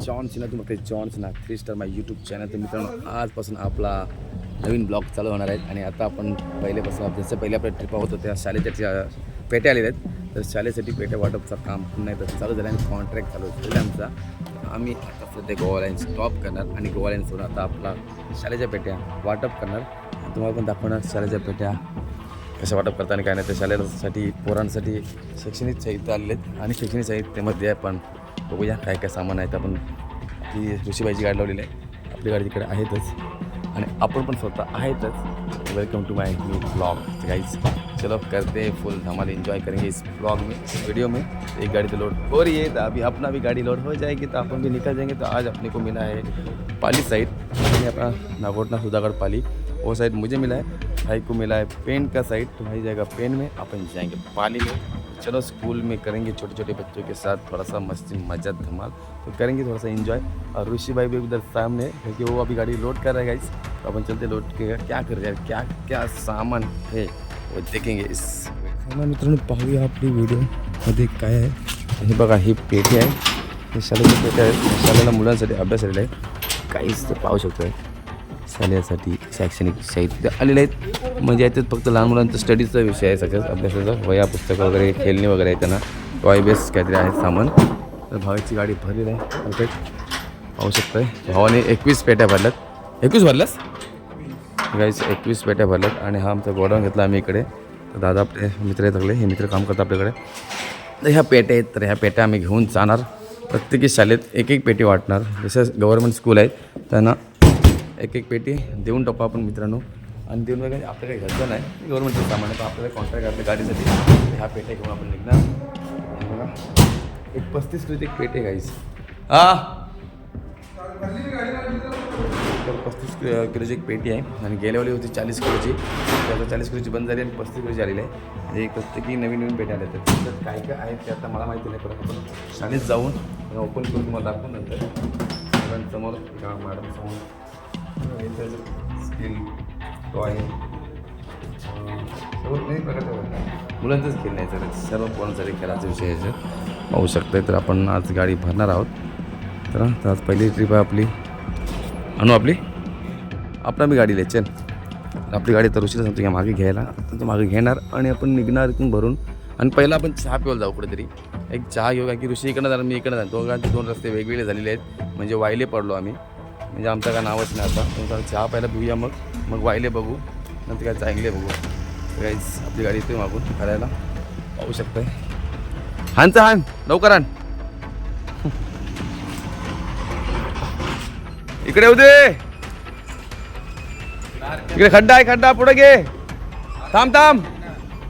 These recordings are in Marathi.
जॉन सिन्हा तुम्ही John Sinha three star my YouTube channel तर मित्रांनो आजपासून आपला नवीन ब्लॉग चालू होणार आहेत आणि आता आपण पहिल्यापासून जसं पहिले आपल्या ट्रिपा होतो त्या शाळेच्या पेट्या आलेल्या आहेत. तर शाळेसाठी पेट्या वाटपचं काम पुन्हा एकदा चालू झालं आणि कॉन्ट्रॅक्ट चालू झालं आमचा आम्ही आता सध्या गोवा लाईन स्टॉप करणार आणि गोवा लाईन आता आपला शाळेच्या पेट्या वाटप करणार. तुम्हाला पण दाखवणार शाळेच्या पेट्या कसं वाटप करताना काय नाही. तर शाळेसाठी पोरांसाठी शैक्षणिक साहित्य आलेले आहेत. आणि शैक्षणिक साहित्यामध्ये आपण बघूया काय काय सामान आहेत आपण. ती ऋषीबाईची गाडी लावलेली आहे. आपली गाडी तिकडे आहेतच. आणि आपण पण स्वतः आहेतच. Welcome to my new blog guys चलो करते फुल धमाल एंजॉय करेंगे इस ब्लॉग में वीडियो में. एक गाड़ी तो लोड हो रही है तो अभी अपना भी गाड़ी लोड हो जाएगी तो अपन भी निकल जाएँगे. तो आज अपने को मिला है पाली साइड अपना नागोटना सुधागढ़ पाली. वो साइड मुझे मिला है. भाई को मिला है पेन का साइड तो भाई जाएगा पेन में. अपन जाएँगे पाली में. चलो स्कूल में करेंगे छोटे छोटे बच्चों के साथ थोड़ा सा मस्ती मज़ा धमाल तो करेंगे थोड़ा सा इन्जॉय और ऋषि भाई भी उधर सामने क्योंकि वो अभी गाड़ी लोड कर रहा है गाइस तो अपन चलते लोड के क्या कर रहे हैं क्या क्या सामान है? वो देखेंगे इस मित्रांनो पाहूया आपली व्हिडिओमध्ये काय आहे हे। बघा ही पेटी आहे हे शाळेची पेटी आहे शाळेला मुलांसाठी अभ्यास आलेला आहे काहीच ते पाहू शकतो आहे शालेयासाठी शैक्षणिक साहित्य आलेले आहेत. म्हणजे याच्यात फक्त लहान मुलांचा स्टडीचा विषय आहे सगळ्यात अभ्यासाचा. वया पुस्तकं वगैरे खेळणी वगैरे आहे त्यांना. टॉय बेस काहीतरी आहे सामान. तर भावाची गाडी भरलेली आहे. ओके पाहू शकताय भावाने एकवीस पेट्या भरल्यात. एकवीस भरल्यास? गाईस एकवीस पेट्या भरल्यात. आणि हा आमचा गोडाऊन घेतला आम्ही इकडे. तर दादा आपले मित्र आहेत सगळे. हे मित्र काम करतात आपल्याकडे. तर ह्या पेट्या आहेत. तर ह्या पेट्या आम्ही घेऊन जाणार. प्रत्येकी शाळेत एक एक पेटी वाटणार. जसं गव्हर्मेंट स्कूल आहेत त्यांना एक एक पेटी देऊन टाकू आपण मित्रांनो. आणि देऊन वगैरे आपलं काही घरचं नाही गव्हर्नमेंटचं सामान आहे. तर आपल्याला कॉन्ट्रॅक्ट आपल्या गाडीसाठी. ह्या पेट्या घेऊन आपण निघणार. बघा. एक पस्तीस किलोची एक पेटी गाईस हा. तर पस्तीस किलो किलोची एक पेटी आहे. आणि गेल्यावेळी होती चाळीस किलोची त्याचा चाळीस किलोची बंद झाली आणि पस्तीस किलोची आलेली आहे. म्हणजे एक प्रत्येकी नवीन नवीन पेट्या आल्या आहेत. काय काय आहेत ते आता मला माहिती नाही पण आपण शाळेत जाऊन ओपन करून तुम्हाला दाखवून नंतर. समोर मॅडम समोर स्किल टॉय नाही मुलांचंच खेळ नाही सर सर्व कोणासाठी खेळाचे विषय आहे सर पाहू शकताय. तर आपण आज गाडी भरणार आहोत. तर आज पहिली ट्रिप आहे आपली. आणू आपली? आपण आम्ही गाडी चल. आपली गाडी तर उशिरा सांगतो की मागे घ्यायला. तर मागे घेणार आणि आपण निघणार इथून भरून. आणि पहिला आपण चहा पिवायला जाऊ कुठेतरी. एक चहा घेऊ कारण की ऋषी इकडनं जाणार मी इकडनं जाणार. दोघांचे दोन रस्ते वेगवेगळे झालेले आहेत. म्हणजे वायले पडलो आम्ही. म्हणजे आमचं काय नावच नाही आता. तुमचा चहा पहिला पिऊया मग. मग वाहिले बघू. नंतर काय चांगले बघू. काहीच आपली गाडी इथे मागून करायला पाहू शकताय. हानचा हान. लवकर आण इकडे येऊ दे. इकडे खड्डा आहे खड्डा. पुढे घे. थांब थांब.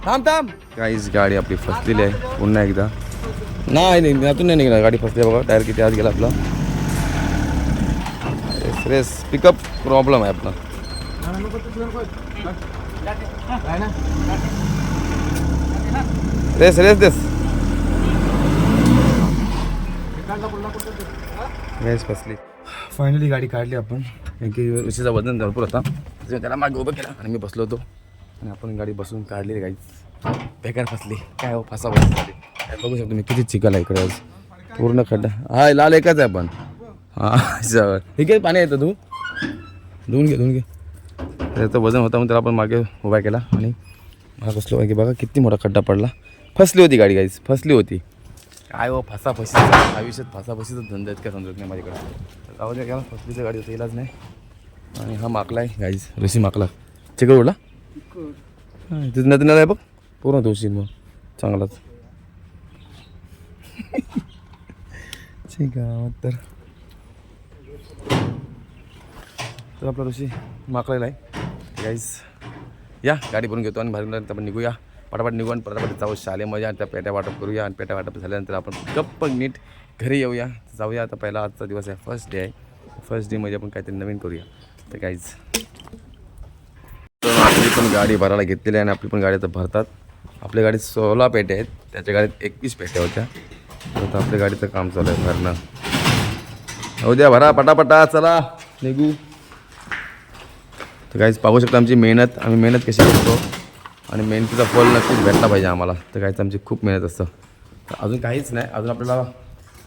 थांब थांब. काहीच गाडी आपली फसलेली आहे. पुन्हा एकदा. नाही नाही. यातून नाही निघणार. गाडी फसली आहे बघा. टायर किती आज गेला आपला? रेस पिकअप प्रॉब्लेम आहे आपला. रेस रेस देस. रेस फसली फायनली गाडी काढली आपण. ऋषीचा वजन भरपूर होता. त्याला मागे उभं केला आणि मी बसलो होतो. आणि आपण गाडी बसून काढली गाडी बेकार फसली. काय हो फसा बस झाली. काय बघू शकतो मी किती चिकल आहे इकडे आज. पूर्ण खड्डा. हा लाल एकच आहे पण. हां जवळ ठीक आहे पाणी येतं तू धुवून घे धुवून घे. त्याचं वजन होता म्हणून त्याला आपण मागे उभा केला आणि मला बसलो. की बघा किती मोठा खड्डा पडला. फसली होती गाडी गाईच फसली होती. काय हो फसा फशीचा आयुष्यात फसा फशीचा धंदा आहेत का समजत नाही माझ्याकडे. जाऊ द्या घ्या. फसलीचं गाडी होतं इलाज नाही. आणि हा माकला आहे गाईज ऋषी माकला. चिकड उडला? हां तिथं नदी आहे बघ. पूर्ण धुशील मग. चांगलाच. ठीक आहे मग तर. तर आपला ऋषी माकलेला आहे. गाईज या गाडी भरून घेतो आणि भरून आपण निघूया. पटापट निघू आणि पटापट जाऊ शाळेमध्ये आणि त्या पेट्या वाटप करूया आणि पेट्या वाटप झाल्यानंतर आपण गप्प नीट घरी येऊया. जाऊया आता पहिला आजचा दिवस आहे फर्स्ट डे आहे. फर्स्ट डेमध्ये आपण काहीतरी नवीन करूया. तर गाईज आपली पण गाडी भरायला घेतलेली आहे आणि आपली पण गाडी तर भरतात. आपल्या गाडीत सोळा पेट्या आहेत. त्याच्या गाडीत एकवीस पेट्या होत्या. तर आता आपल्या गाडीचं काम चालू आहे भरणं. उद्या भरा पटापटा चला निघू. तर काहीच पाहू शकता आमची मेहनत. आम्ही मेहनत कशी करतो? आणि मेहनतीचा फल नक्कीच भेटला पाहिजे आम्हाला. तर काहीच आमची खूप मेहनत असतं. तर अजून काहीच नाही. अजून आपल्याला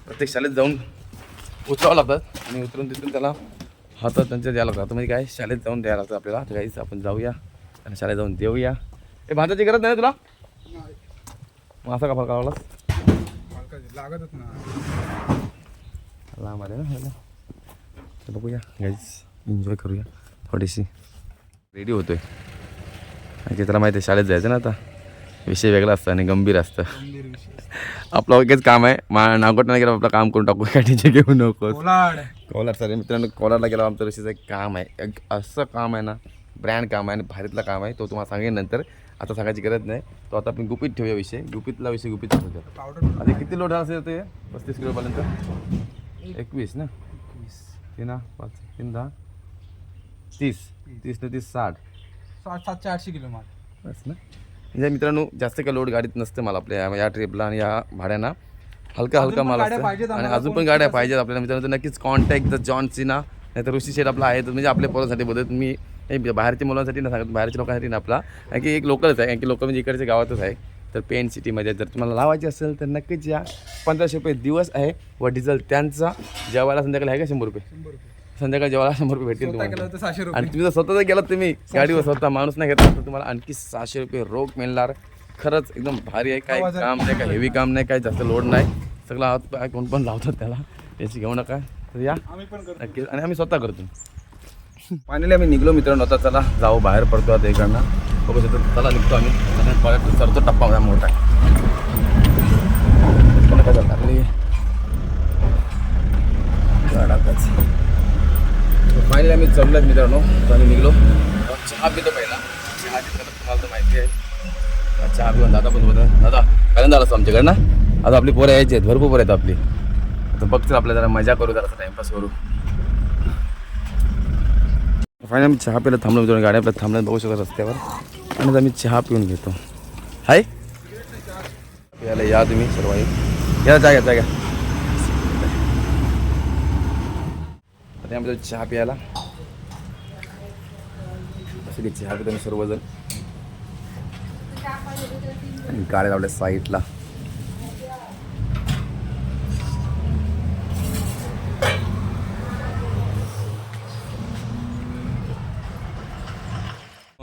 प्रत्येक शाळेत जाऊन उतरावं लागतात आणि उतरून तिथून त्याला हातात त्यांच्या द्यायला लागतात. म्हणजे काय शाळेत जाऊन द्यायला लागतं आपल्याला. तर काहीच आपण जाऊया. आणि शाळेत जाऊन देऊया. हे भाताची गरज नाही तुला? मग असा का फरक आवडलास लागतच ना लांब आले ना. बघूया. गाईज एन्जॉय करूया थोडीशी. रेडी होतोय. की त्याला माहिती आहे शाळेत जायचं ना आता. विषय वेगळा असतं आणि गंभीर असतं. आपलं एकच काम आहे. मा नागोट नाही गेलं आपलं काम करून टाकू. काय टेन्शन घेऊ नको कोलार सर मित्रांनो कोलारला गेला आमचं ऋषीचं एक काम आहे. एक असं काम आहे ना ब्रँड काम आहे आणि भारीतलं काम आहे. तो तुम्हाला सांगेन नंतर. आता सांगायची गरज नाही. तो आता आपण गुपित ठेवूया विषय. गुपितला विषय गुपित पावडर आधी किती लोड असेल ते पस्तीस किलोपर्यंत एकवीस ना? तीन पाच तीन दहा? तीस. तीस ते तीस साठ. सात सातशे आठशे किलो माल. बस ना. म्हणजे मित्रांनो जास्त काही लोड गाडीत नसतं मला आपल्या या- ट्रिपला आणि या भाड्यांना. हलका हलका माल असतं. आणि अजून पण गाड्या पाहिजेत आपल्याला. मित्रांनो तर नक्कीच कॉन्टॅक्ट द जॉन सीना नाही तर ऋषी शेठ आपला आहे तर म्हणजे आपल्या पोरांसाठी बोलत मी बाहेरच्या मुलांसाठी ना सांगत बाहेरच्या लोकांसाठी ना आपला. कारण की एक लोकलच आहे कारण की लोकल म्हणजे इकडच्या गावातच आहे. तर पेन सिटीमध्ये जर तुम्हाला लावायची असेल तर नक्कीच या. पंधराशे रुपये दिवस आहे व डिझेल त्यांचा. जेवायला संध्याकाळी आहे का? शंभर रुपये. संध्याकाळी जेवायला शंभर रुपये भेटतील तुम्हाला. सहाशे रुपये. आणि तुम्ही जर स्वतः जर गेलात तुम्ही गाडीवर स्वतः माणूस नाही घेतला तर तुम्हाला आणखी सहाशे रुपये रोख मिळणार. खरंच एकदम भारी आहे काय आहे. काम नाही काय हेवी काम नाही काय जास्त लोड नाही. सगळं हात पाय कोण पण लावतात त्याला. याची घेऊ नका. तर या. नक्कीच. आणि आम्ही स्वतः करतो. फायनली आम्ही निघलो मित्रांनो आता चला जाऊ बाहेर पडतो आता इकडनं बघू शकतो चला निघतो आम्ही. परत सरतो टप्पा माझा मोठा आपली गाडाकच फायनली आम्ही चढलोय मित्रांनो. तर आम्ही निघलो. चहा पितो पहिला. चहा घेतलं तुम्हाला तर माहिती आहे. चहा पिऊन दादा पण होता दादा पहिल्यांदा झालं असं आमच्याकडे ना? आता आपली पोरं यायची आहेत. भरपूर पोरं आहेत आपली. आता बघतो आपल्या जरा मजा करू जरा टाइमपास करू फायनल आम्ही चहा पिला थांबलो मित्रांनो. गाड्या आपल्या थांबल्यात. बघू शकतो रस्त्यावर. आणि आम्ही चहा पिऊन घेतो. हाय? याला या तुम्ही सर्वांनी. या जागा जागा त्यामध्ये चहा प्यायला. असे चहा पितो सर्वजण. आणि गाड्या लावल्या साईडला.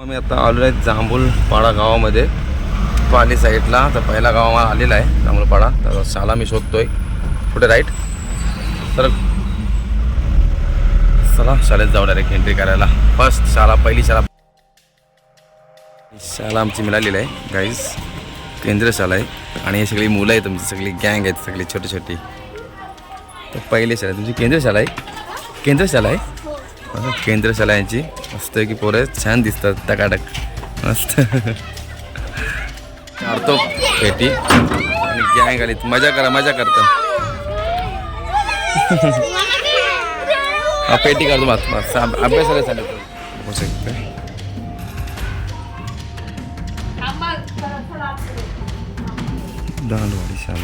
मी आता आलो आहे जांभूलपाडा गावामध्ये. पाली साईडला. तर पहिला गाव आम्हाला आलेला आहे जांभूलपाडा तर शाला मी शोधतोय. कुठे राईट? तर चला शाळेत जाऊ डायरेक्ट एंट्री करायला. फर्स्ट शाळा पहिली शाळा. शाळा आमची मिळालेली आहे गाईज केंद्र शाळा आहे. आणि हे सगळी मुलं आहेत तुमची सगळी गँग आहेत सगळी छोटी छोटी तर पहिली शाळा तुमची केंद्र शाळा आहे? केंद्र शाळा आहे हो, केंद्र शाळा यांची. मस्त की पोरं छान दिसतात टकाटक. मस्त. काढतो पेटी. आणि गँग आली मजा करा मजा करतो. पेटी मग मस्त अभ- अभ्यासाला चालेल बघू शकते. दालवाडी शाळा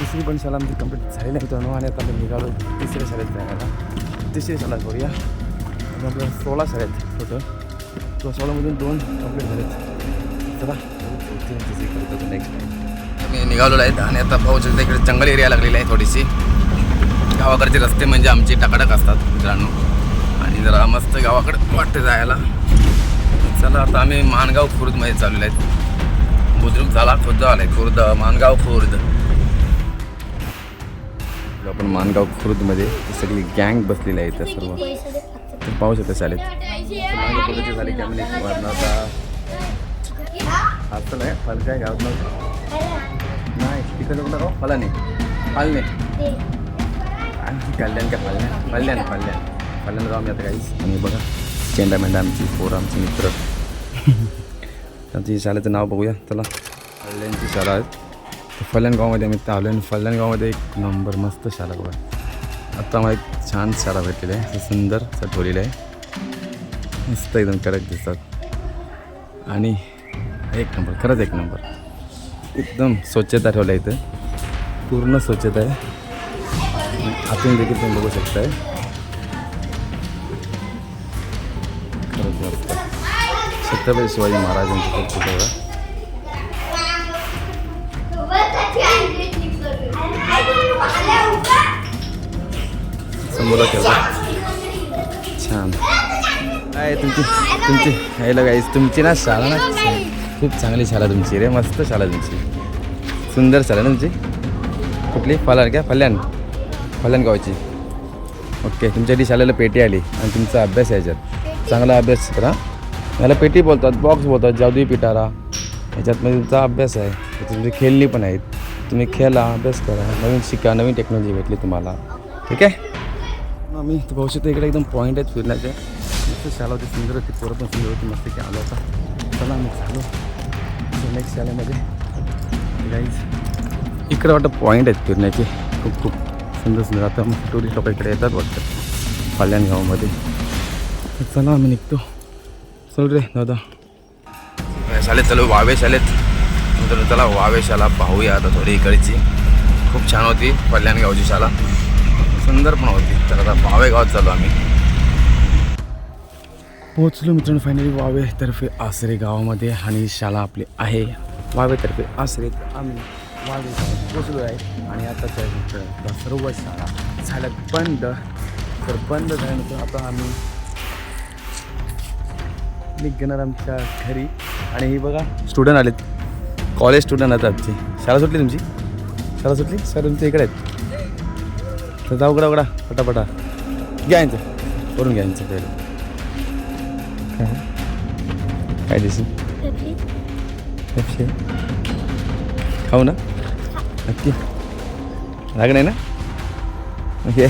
तिसरी पण शाळा आमची कंप्लीट झाली नाही मित्रांनो आणि आता आम्ही निघालो तिसऱ्या शाळेत जायला. तिसरी शाळा करूया. आणि आपल्या सोळा शाळेत होतं. तो सोळामधून दोन कंप्लीट झालेत. चला. नेक्स्ट मी निघालो आहेत आणि आता भाऊ शकता इकडे जंगल एरिया लागलेली आहे थोडीशी. गावाकडचे रस्ते म्हणजे आमचे टकाटक असतात मित्रांनो. आणि जरा मस्त गावाकडे वाटते जायला. चला आता आम्ही मानगाव खुर्दमध्ये चाललेलो आहेत. बुद्रुक झाला खुर्द आलाय खुर्द मानगाव खुर्द. आपण मानगाव खुर्दमध्ये सगळी गँग बसलेली आहे इथं सर्व. पाहू शकता पुढचे झाले की आम्ही वरनं आता असं नाही फल काय गावात नव्हतं. नाही तिकडे कुठं गाव फलाने. फालने. कल्याण काय फालने फल्याण फल्याण फल्याण गाव मी आता काहीच आणि बघा चेंडा मेंढा आमची पोरं आमचे मित्र त्यांची शाळेचं नाव बघूया चला फल्यांची शाळा आहे फल्याण गावामध्ये आम्ही आलो आणि फल्याण गावामध्ये एक नंबर मस्त शाळा बघा आता मला एक छान शाळा भेटलेली आहे सुंदर असं ठेवलेलं आहे मस्त एकदम कडक दिसतात आणि एक नंबर खरंच एक नंबर एकदम स्वच्छता ठेवल्या इथं पूर्ण स्वच्छता आहे आतून देखील तुम्ही बघू शकताय. छत्रपती शिवाजी महाराजांची खूप पुतळा मुलं छान. काय तुमची तुमची ह्याला गाईस तुमची ना शाळा ना खूप चांगली शाळा तुमची रे मस्त शाळा तुमची. सुंदर शाळा ना तुमची. कुठली? पालाड क्या? फल्याण. फल्याण गावची. ओके तुमच्यासाठी शाळेला पेटी आली आणि तुमचा अभ्यास याच्यात. चांगला अभ्यास करा याला पेटी बोलतात बॉक्स बोलतात जादुई पिटारा. याच्यातमध्ये तुमचा अभ्यास आहे. त्याच्यात तुमची खेळणी पण आहेत. तुम्ही खेळा अभ्यास करा नवीन शिका नवीन टेक्नॉलॉजी भेटली तुम्हाला. ठीक आहे? आम्ही पाहू शकतो इकडे एकदम पॉईंट आहेत फिरण्याचे. मस्त शाळा होती सुंदर होती पोरं पण सुंदर होती मस्त की आलो होता चला आम्ही चालू. नेक्स्ट शाळेमध्ये. गाईज इकडे वाटतं पॉईंट आहेत फिरण्याचे. खूप खूप. सुंदर सुंदर आता मग टुरिस्ट लोक इकडे येतात वाटतं कल्याण गावामध्ये चला आम्ही निघतो. चल रे दादा. शाळेत चालू वावे शाळेत नंतर चला वावे शाळा पाहूया आता थोडी इकडची. खूप छान होती कल्याण गावची शाळा. सुंदर पण होती. तर आता वावे गावात चालू आम्ही. पोहोचलो मित्रांनो फायनली वावेतर्फे आसरे गावामध्ये आणि शाळा आपली आहे. वावेतर्फे आसरे आम्ही गावात पोचलो आहे आणि आताच्या इथं सर्व शाळा झाल्यात बंद. तर बंद झाल्यानंतर आता आम्ही निघणार आमच्या घरी. आणि ही बघा स्टुडंट आलेत. कॉलेज स्टुडंट आहेत आमची शाळा सुटली तुमची? शाळा सुटली? सर तुमच्या इकडे आहेत. तर जाऊ उघडा उघडा पटापटा. घ्या यांचं. करून घ्या यांचं पहिले. काय? काय दिसेल? खाऊ ना. नक्की. राग नाही ना? ओके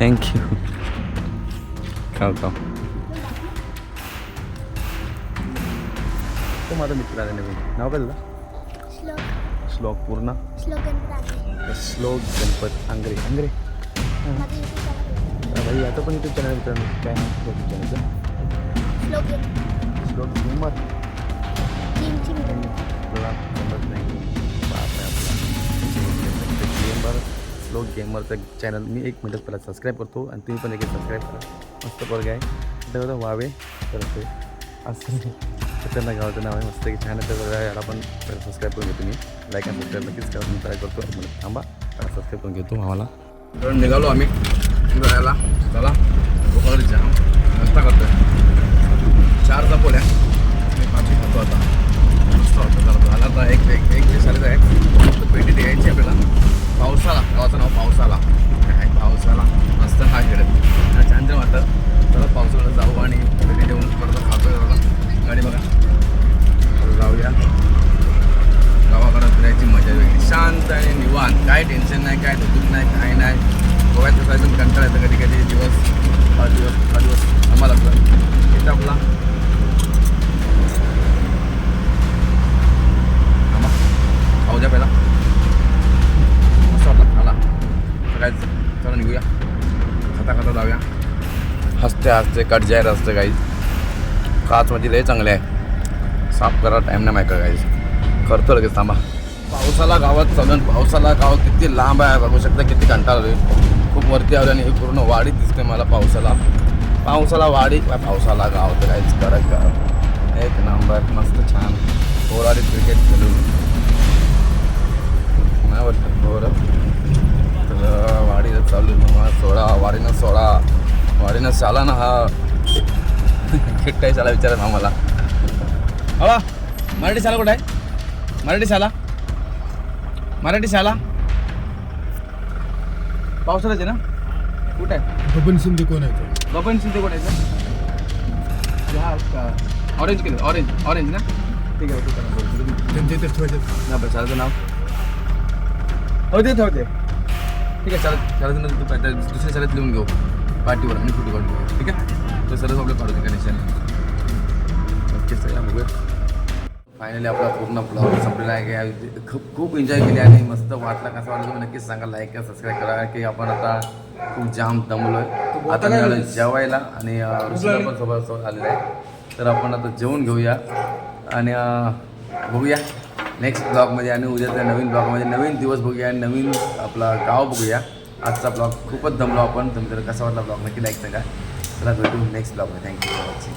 थँक्यू खाऊ खाऊ. तो माझा मित्र आहे नवीन. नाव काय तुझं? श्लोक. पूर्ण? श्लोक गणपत. आंग्रे आंग्रे आहे. भाई आता पण यूट्यूब चॅनल मित्रांनो. काय नाव? यूट्यूब चॅनलचं श्लोक श्लोक हिंमत टीमची आपल्याला नाही बाप आहे आपला गेमर लोक गेमरचं चॅनल मी एक मिनटात पहिला सबस्क्राईब करतो आणि तुम्ही पण एक सबस्क्राईब करा मस्त बरं आहे तर वावे तर ते असं त्यांना गावाचं नाव आहे मस्त की छान आहे तर याला पण सबस्क्राईब करून घेतो मी लाईक आणि सबस्क्राईब नक्कीच करा. मी ट्राय करतो मला थांबा त्याला सबस्क्राईब करून घेतो आम्हाला तर निघालो आम्ही जायला चला भूकवली जाम रस्ता करतोय चार चपोल्या मी पाचवी खातो आता मस्त जरा झाला आता एक एक एक दिवस आलेलं आहे. फक्त पेटी द्यायची आपल्याला. पावसाला गावाचं नाव पावसाला काय पावसाला मस्त हा खेळत छान छान वाटतं. चला पावसाळ्यात जाऊ आणि पेटी देऊन परत खातो गाडी बघा. जाऊया. गावाकडं फिरायची मजा वेगळी. शांत आणि निवांत. काय टेन्शन नाही काय धुतूक नाही काय नाही. गोव्यात कसं एकदम कंटाळा येतं कधी कधी दिवस पाच दिवस पाच दिवस. आम्हाला लागतं इथं आपला. हसते असते कट जाहीर असते काही काच म्हणजे लय चांगले आहे. साफ करा टाईम नाही माहिती काही करतो लगेच थांबा. पावसाला गावात चालून पावसाला गाव किती लांब आहे बघू शकता किती कंटाळा आलोय खूप वरती आली आणि ही पूर्ण वाडीत दिसते मला पावसाला. पावसाला वाडी काय पावसाला गाव तर काहीच करा का एक नंबर मस्त छान. पोराडी क्रिकेट खेळून नाही वाटतं पोरं. तर वाडीला चालू मग सोळा वाडीनं सोळा वाडीनं शाला ना हा. काय शाला विचारा आम्हाला. हवा मराठी शाळा कुठं आहे? मराठी शाळा? मराठी शाळा? पावसाळ्याचे ना? कुठं आहे? बबन शिंदे कोण आहे? बबन शिंदे कुठे आहे ऑरेंज केलं ऑरेंज ऑरेंज ना? ठीक आहे ठीक आहे. ना बरं शाळेचं नाव? हो ते ठीक आहे शाळेत शाळेचं दुसऱ्या शाळेत लिहून घेऊ. पाठीवर आणि कुठे काढून ठीक आहे? तर सरच आपलं काढू का निशाने नक्कीच सगळ्या बघूया. फायनली आपला पूर्ण ब्लॉग संपलेला आहे. की खूप खूप एन्जॉय केली आणि मस्त वाटला कसं वाटलं तुम्ही नक्कीच सांगा लाईक करा सबस्क्राईब करा की आपण आता खूप जाम दमलो आहे आता मिळालं जेवायला आणि ऋषीला पण सोबत सोबत आलेला आहे. तर आपण आता जेवून घेऊया. आणि बघूया. नेक्स्ट ब्लॉगमध्ये आणि उद्याच्या नवीन ब्लॉगमध्ये नवीन दिवस बघूया आणि नवीन आपला गाव बघूया. आजचा ब्लॉग खूपच दमलो आपण. तुम्ही जर कसा वाटला ब्लॉग नक्की लाईक सांगा चला भेटू नेक्स्ट ब्लॉगमध्ये थँक्यू फॉर वॉचिंग